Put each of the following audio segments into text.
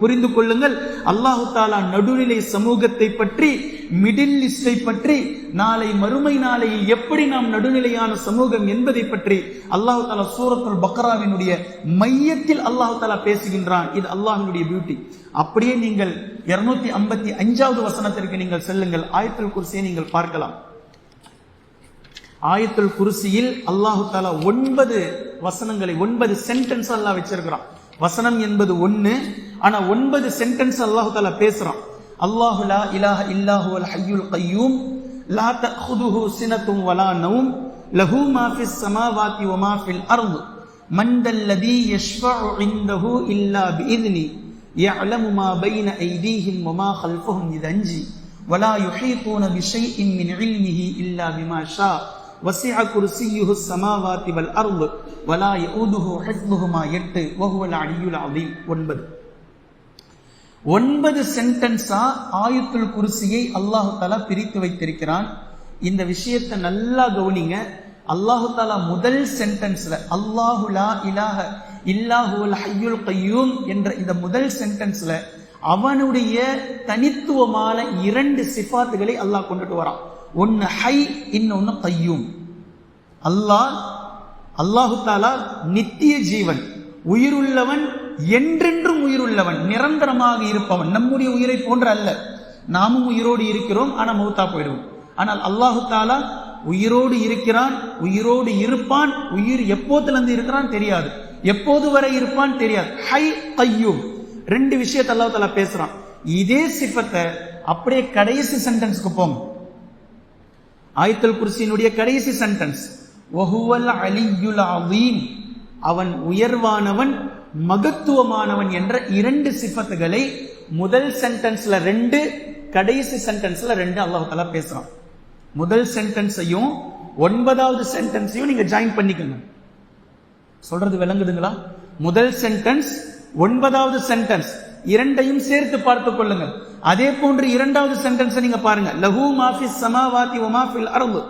புரிந்து கொள்ளுங்கள். அல்லாஹு தாலா நடுநிலை சமூகத்தை பற்றி மிடில் லிஸ்டை பற்றி நாளை மறுமை நாளையில் எப்படி நாம் நடுநிலையான சமூகம் என்பதை பற்றி அல்லாஹு தாலா சூரத்துல் பக்ராவினுடைய மையத்தில் அல்லாஹு தாலா பேசுகின்றான். இது அல்லாஹினுடைய பியூட்டி அப்படியே நீங்கள் இருநூத்தி ஐம்பத்தி அஞ்சாவது வசனத்திற்கு நீங்கள் செல்லுங்கள். ஆயத்துல் குர்சியை நீங்கள் பார்க்கலாம். ஆயத்துல் குருசியில் அல்லாஹு தாலா ஒன்பது வசனங்களை ஒன்பது சென்டென்ஸ் அல்லாஹ் வச்சிருக்கிறான். வசனம் என்பது ஒன்று ஆனா ஒன்பது சென்டென்ஸ் அல்லாஹு தாலா பேசுறான். அல்லாஹு லா இலாஹ இல்லாஹு அல் ஹையுல் கையூம் லா தஹுதுஹு சினத்தும் வலா நவும் லஹு மா في السماوات வ மா ஃபில் من ذا الذي يشفع عنده إلا بإذنه يعلم ما بين أيديهم وما خلفهم إذا نجي ولا يحيطون بشيء من علمه إلا بما شاء وسع كرسيه السماوات والأرض ولا يؤوده حفظهما يد وهو العلي العظيم ஒன்பது. ஒன்பது சென்டென்ஸா ஆயுத்துல் குருசியை அல்லாஹு தாலா பிரித்து வைத்திருக்கிறான். இந்த விஷயத்தை நல்லா கவனிங்க. அல்லாஹு தாலா முதல் சென்டென்ஸ்ல அல்லாஹுலா இலாஹ இல்லாஹுல் ஹையுல் கையூம் என்ற இந்த முதல் சென்டென்ஸ்ல அவனுடைய தனித்துவமான இரண்டு சிஃபாத்துகளை அல்லாஹ் கொண்டுட்டு வரான். ஒன்னு ஹை இன்னொன்னு கையூம். அல்லாஹ் அல்லாஹு தாலா நித்திய ஜீவன் உயிருள்ளவன் என்றென்றும் உயிருள்ளவன் நிரந்தரமாக இருப்பவன். நம்முடைய உயிரை போன்ற அல்ல. நாமும் உயிரோடு இருக்கிறோம் ஆனா மௌத்தா போயிடுவோம். ஆனால் அல்லாஹு தாலா உயிரோடு இருக்கிறான் உயிரோடு இருப்பான் உயிர் எப்போதுல இருந்து இருக்கிறான் தெரியாது. எப்போது வரை இருப்பான் தெரியாது. ஹை கையூம் ரெண்டு விஷயத்தை அல்லாஹ் தாலா பேசுறான். இதே சிப்பத்தை அப்படியே கடைசி சென்டென்ஸ்க்கு போங்க. ஆயத்தல் குர்சியினுடைய கடைசி சென்டென்ஸ். வஹுவல் அலியுல் அவன் உயர்வானவன் மகத்துவமானவன் என்ற இரண்டு சிஃபத்துகளை முதல் சென்டென்ஸ்ல ரெண்டு கடைசி சென்டென்ஸ்ல ரெண்டு அல்லாஹ் தலா பேசுறான். முதல் சென்டென்ஸையும் ஒன்பதாவது சென்டென்ஸையும் நீங்க ஜாயின் பண்ணிக்கணும் சொல்றது விளங்குதுங்களா? முதல் சென்டென்ஸ் ஒன்பதாவது சென்டென்ஸ் இரண்டையும் சேர்த்து பார்த்துக் கொள்ளுங்க. அதே போன்று இரண்டாவது சென்டென்ஸ் நீங்க பாருங்க. லஹூ மாஃபிஸ் சமாவாதி ஒமாஃபில் அரபு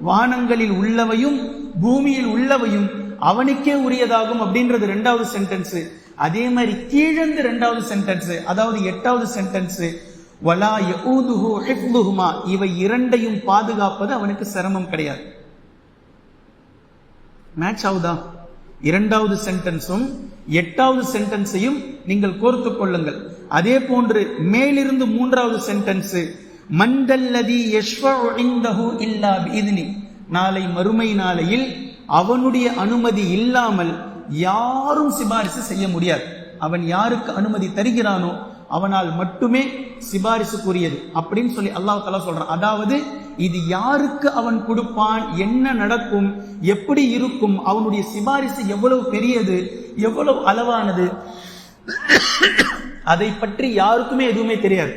வானங்களில் உள்ளவையும் பூமியில் உள்ளவையும் அவனுக்கே உரியதாகும் அப்படின்றது ரெண்டாவது சென்டென்ஸ் அதே மாதிரி கீழந்து ரெண்டாவது சென்டென்ஸ் அதாவது எட்டாவது சென்டென்ஸ் வலா யஊதுஹு ஹிஃப்துஹுமா. இவை இரண்டையும் பாதுகாப்பது அவனுக்கு சிரமம் கிடையாது. மேட்ச் ஆகுதா? இரண்டாவது சென்டென்ஸும் எட்டாவது சென்டென்ஸையும் நீங்கள் கோர்த்து கொள்ளுங்கள். அதே போன்று மேலிருந்து மூன்றாவது சென்டென்ஸ் மண்டல்லதி யஷ்வஉ இந்தஹு இல்லா நாளை மறுமை நாளையில் அவனுடைய அனுமதி இல்லாமல் யாரும் சிபாரிசு செய்ய முடியாது. அவன் யாருக்கு அனுமதி தருகிறானோ அவனால் மட்டுமே சிபாரிசுக்குரியது அப்படின்னு சொல்லி அல்லாஹ் தலா சொல்றான். அதாவது இது யாருக்கு அவன் கொடுப்பான் என்ன நடக்கும் எப்படி இருக்கும் அவனுடைய சிபாரிசு எவ்வளவு பெரியது எவ்வளவு அளவானது அதை பற்றி யாருக்குமே எதுவுமே தெரியாது.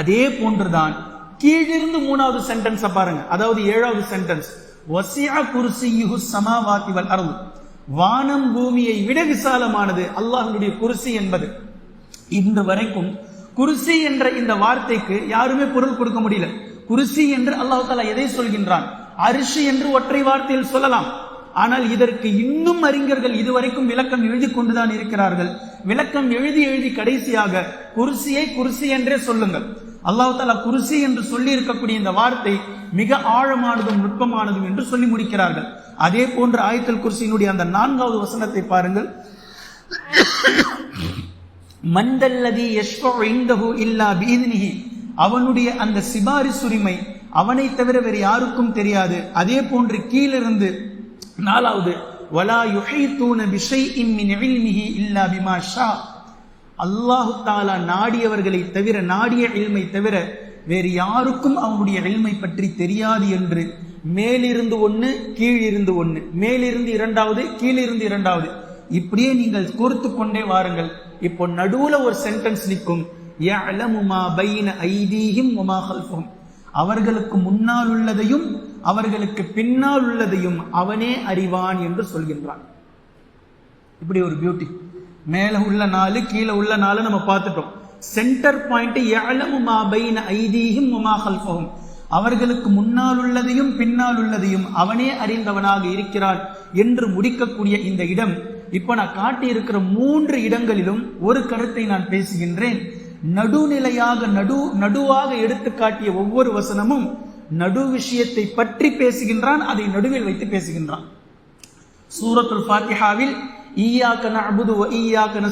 அதே போன்றுதான் கீழிருந்து மூணாவது சென்டென்ஸை பாருங்க. அதாவது ஏழாவது சென்டென்ஸ் வசியா குருசியுஹு சமாவாதி வல் அருள் வானம் பூமியை விட விசாலமானது அல்லாஹனுடைய குருசி என்பது. இன்று வரைக்கும் குருசி என்ற இந்த வார்த்தைக்கு யாருமே பொருள் கொடுக்க முடியல. குருசி என்று அல்லாஹ் தாலா எதை சொல்கின்றான்? அரிசி என்று ஒற்றை வார்த்தையில் சொல்லலாம். ஆனால் இதற்கு இன்னும் அறிஞர்கள் இதுவரைக்கும் விளக்கம் எழுதி கொண்டுதான் இருக்கிறார்கள். விளக்கம் எழுதி எழுதி கடைசியாக குருசியை குருசி என்றே சொல்லுங்கள். அல்லாஹ் தாலா குருசி என்று சொல்லி இருக்கக்கூடிய இந்த வார்த்தை மிக ஆழமானதும் நுட்பமானதும் என்று சொல்லி முடிக்கிறார்கள். அதே போன்று ஆயத்தல் குருசியினுடைய அந்த நான்காவது வசனத்தை பாருங்கள். மந்தல்லதி யஷ்ஃபஉ இந்தஹு இல்லா பீதினிஹி அவனுடைய அந்த சிபாரிசுரிமை அவனை தவிர வேறு யாருக்கும் தெரியாது. அதே போன்று கீழிருந்து நாலாவது வலா யுகை தூன விஷை இம்மி இல்மிஹி இல்லா பிமா ஷா. அல்லாஹு தாலா நாடியவர்களை தவிர நாடிய இல்மை தவிர வேறு யாருக்கும் அவனுடைய இல்மை பற்றி தெரியாது என்று மேலிருந்து ஒன்று கீழிருந்து ஒன்று மேலிருந்து இரண்டாவது கீழிருந்து இரண்டாவது. இப்படியே நீங்கள் கோர்த்து கொண்டே வாருங்கள். இப்போ நடுவுல ஒரு சென்டென்ஸ் நிற்கும். பைன அவர்களுக்கு முன்னால் உள்ளதையும் அவர்களுக்கு பின்னால் உள்ளதையும் அவனே அறிவான் என்று சொல்கின்றான். இப்படி ஒரு பியூட்டி மேலே உள்ள நாலு கீழே உள்ள நாலு நம்ம பார்த்துட்டோம். சென்டர் பாயிண்ட் யஅலமு பைன ஐதீஹிம் வமா அவர்களுக்கு முன்னால் உள்ளதையும் பின்னால் உள்ளதையும் அவனே அறிந்தவனாக இருக்கிறான் என்று முடிக்கக்கூடிய இந்த இடம். இப்ப நான் காட்டியிருக்கிற மூன்று இடங்களிலும் ஒரு கருத்தை நான் பேசுகின்றேன். நடுநிலையாக நடு நடுவாக எடுத்து காட்டிய ஒவ்வொரு வசனமும் நடு விஷயத்தை பற்றி பேசுகின்றான் அதை நடுவில் வைத்து பேசுகின்றான். சூரத்துல் ஃபாத்திஹாவில் ஈயாக்க நஅபுது வ ஈயாக்க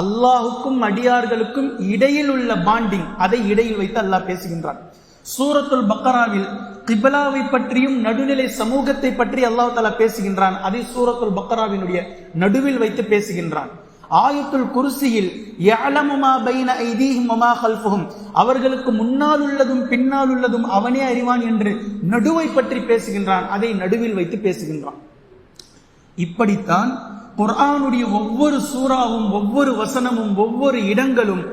அல்லாஹுக்கும் அடியார்களுக்கும் இடையில் உள்ள பாண்டிங் அதை இடையில் வைத்து அல்லாஹ் பேசுகின்றான். சூரத்துல் பக்கராவில் கிபலாவை பற்றியும் நடுநிலை சமூகத்தை பற்றி அல்லாஹ் தலா பேசுகின்றான். அதை சூரத்துல் பக்கராவினுடைய நடுவில் வைத்து பேசுகின்றான். ஆயத்துல் குருசியில் அவர்களுக்கு முன்னால் உள்ளதும் பின்னால் உள்ளதும் அவனே அறிவான் என்று நடுவை பற்றி பேசுகின்றான். அதை நடுவில் வைத்து பேசுகின்றான். இப்படித்தான் குர்ஆனுடைய ஒவ்வொரு சூறாவும் ஒவ்வொரு வசனமும் ஒவ்வொரு இடங்களும்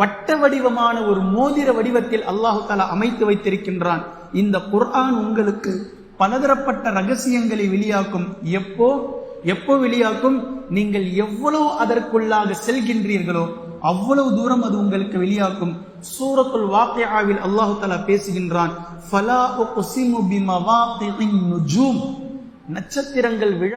வட்ட வடிவமான ஒரு மோதிர வடிவத்தில் அல்லாஹு தாலா அமைத்து வைத்திருக்கின்றான். இந்த குர்ஆன் உங்களுக்கு பலதரப்பட்ட ரகசியங்களை வெளியாக்கும். எப்போ? எப்போ வெளியாக்கும்? நீங்கள் எவ்வளவு அதற்குள்ளாக செல்கின்றீர்களோ அவ்வளவு தூரம் அது உங்களுக்கு வெளியாக்கும். சூரத்துல் வாக்கியாவில் அல்லாஹு தலா பேசுகின்றான் நட்சத்திரங்கள் விழ